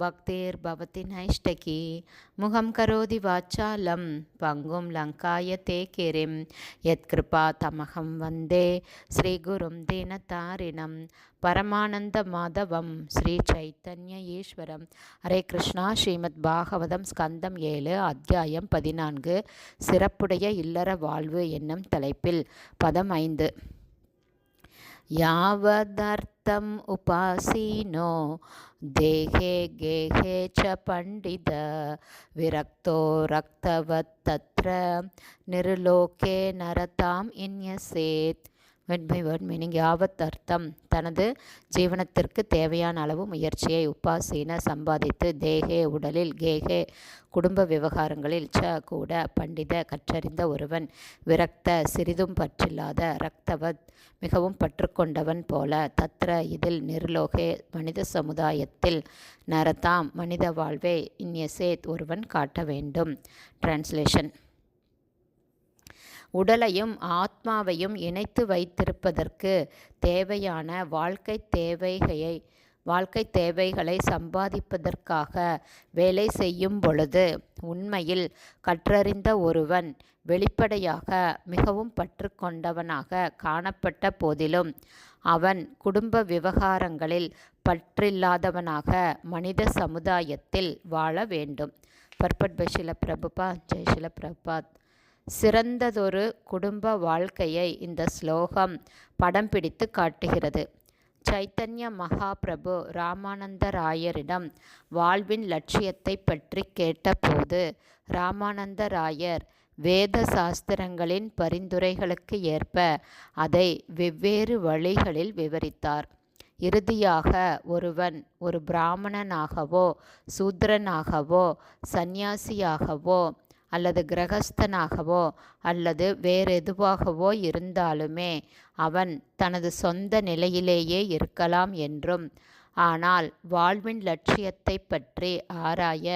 பக்திர்பவதி நைஷ்டகி முகம் கரோதி வாச்சாலம் பங்கும் லங்காய தே கிரிம் யத்கிருபா தமகம் வந்தே ஸ்ரீகுரும் தீனதாரிணம் பரமானந்த மாதவம் ஸ்ரீ சைத்தன்ய ஈஸ்வரம். ஹரே கிருஷ்ணா ஸ்ரீமத் பாகவதம் ஸ்கந்தம் ஏழு அத்தியாயம் பதினான்கு. சிறப்புடைய இல்லற வாழ்வு என்னும் தலைப்பில் பதம் ஐந்து. தத்தம் உபாசீனோ தேகே கேகே ச பண்டித விரக்தோ ரக்தவத் தத்ர நிருலோகே நரதாம் இன்யசேத் வெட் பை வேர்ட் மீனிங் யாவத் அர்த்தம் தனது ஜீவனத்திற்கு தேவையான அளவு முயற்சியை உப்பாசீன சம்பாதித்து தேகே உடலில் கேகே குடும்ப விவகாரங்களில் ச கூட பண்டித கற்றறிந்த ஒருவன் விரக்த சிறிதும் பற்றில்லாத ரக்தவத் மிகவும் பற்றுக்கொண்டவன் போல தத்ர இதில் நிர்லோகே மனித சமுதாயத்தில் நரதாம் மனித வாழ்வே இன்யசேத் ஒருவன் காட்ட வேண்டும். டிரான்ஸ்லேஷன் உடலையும் ஆத்மாவையும் இணைத்து வைத்திருப்பதற்கு தேவையான வாழ்க்கை தேவைகளை வாழ்க்கை தேவைகளை சம்பாதிப்பதற்காக வேலை செய்யும் பொழுது உண்மையில் கற்றறிந்த ஒருவன் வெளிப்படையாக மிகவும் பற்று கொண்டவனாக காணப்பட்ட போதிலும் அவன் குடும்ப விவகாரங்களில் பற்றில்லாதவனாக மனித சமுதாயத்தில் வாழ வேண்டும். பர்பட் பை பிரபுபா ஜெய் பிரபாத் சிறந்ததொரு குடும்ப வாழ்க்கையை இந்த ஸ்லோகம் படம் பிடித்து காட்டுகிறது. சைத்தன்ய மகாபிரபு ராமானந்தராயரிடம் வாழ்வின் லட்சியத்தை பற்றி கேட்டபோது ராமானந்தராயர் வேத சாஸ்திரங்களின் பரிந்துரைகளுக்கு ஏற்ப அதை வெவ்வேறு வழிகளில் விவரித்தார். இறுதியாக ஒருவன் ஒரு பிராமணனாகவோ சூத்திரனாகவோ சந்நியாசியாகவோ அல்லது கிரகஸ்தனாகவோ அல்லது வேறெதுவாகவோ இருந்தாலுமே அவன் தனது சொந்த நிலையிலேயே இருக்கலாம் என்றும் ஆனால் வாழ்வின் லட்சியத்தை பற்றி ஆராய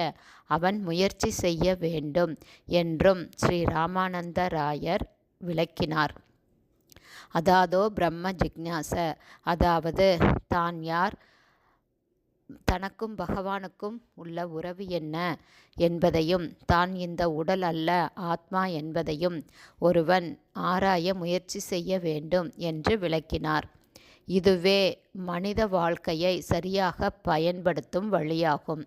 அவன் முயற்சி செய்ய வேண்டும் என்றும் ஸ்ரீ ராமானந்தராயர் விளக்கினார். அதாதோ பிரம்ம ஜிக்ஞாச அதாவது தான் யார் தனக்கும் பகவானுக்கும் உள்ள உறவு என்ன என்பதையும் தான் இந்த உடல் அல்ல ஆத்மா என்பதையும் ஒருவன் ஆராய முயற்சி செய்ய வேண்டும் என்று விளக்கினார். இதுவே மனித வாழ்க்கையை சரியாக பயன்படுத்தும் வழியாகும்.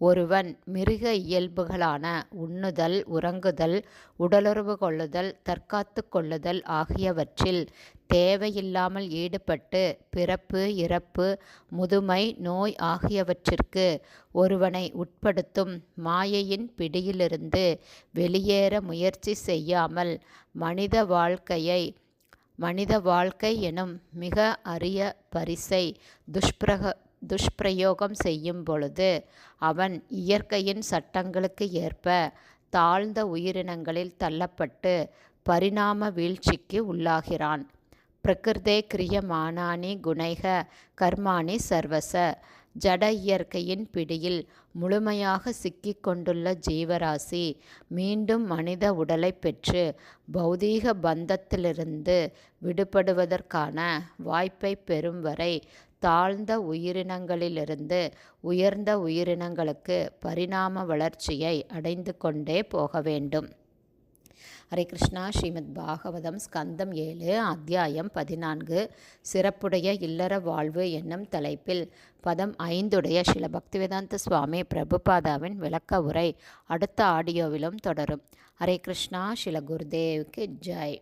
ஒருவன் மிருக இயல்புகளான உண்ணுதல் உறங்குதல் உடலுறவு கொள்ளுதல் தற்காத்து கொள்ளுதல் ஆகியவற்றில் தேவையில்லாமல் ஈடுபட்டு பிறப்பு இறப்பு முதுமை நோய் ஆகியவற்றிற்கு ஒருவனை உட்படுத்தும் மாயையின் பிடியிலிருந்து வெளியேற முயற்சி செய்யாமல் மனித வாழ்க்கையை மனித வாழ்க்கை எனும் மிக அரிய பரிசை துஷ்பிரக துஷ்பிரயோகம் செய்யும் பொழுது அவன் இயற்கையின் சட்டங்களுக்கு ஏற்ப தாழ்ந்த உயிரினங்களில் தள்ளப்பட்டு பரிணாம வீழ்ச்சிக்கு உள்ளாகிறான். பிரகிருதே கிரியமானானி குணைக கர்மாணி சர்வச. ஜட இயற்கையின் பிடியில் முழுமையாக சிக்கிக் கொண்டுள்ள ஜீவராசி மீண்டும் மனித உடலை பெற்று பௌதீக பந்தத்திலிருந்து விடுபடுவதற்கான வாய்ப்பை பெறும் வரை தாழ்ந்த உயிரினங்களிலிருந்து உயர்ந்த உயிரினங்களுக்கு பரிணாம வளர்ச்சியை அடைந்து கொண்டே போக வேண்டும். ஹரே கிருஷ்ணா. ஸ்ரீமத் பாகவதம் ஸ்கந்தம் ஏழு அத்தியாயம் பதினான்கு. சிறப்புடைய இல்லற வாழ்வு என்னும் தலைப்பில் பதம் ஐந்துடைய சில பக்திவேதாந்த சுவாமி பிரபுபாதாவின் விளக்க உரை அடுத்த ஆடியோவிலும் தொடரும். ஹரே கிருஷ்ணா. ஸ்ரீல குருதேவுக்கு ஜெய்.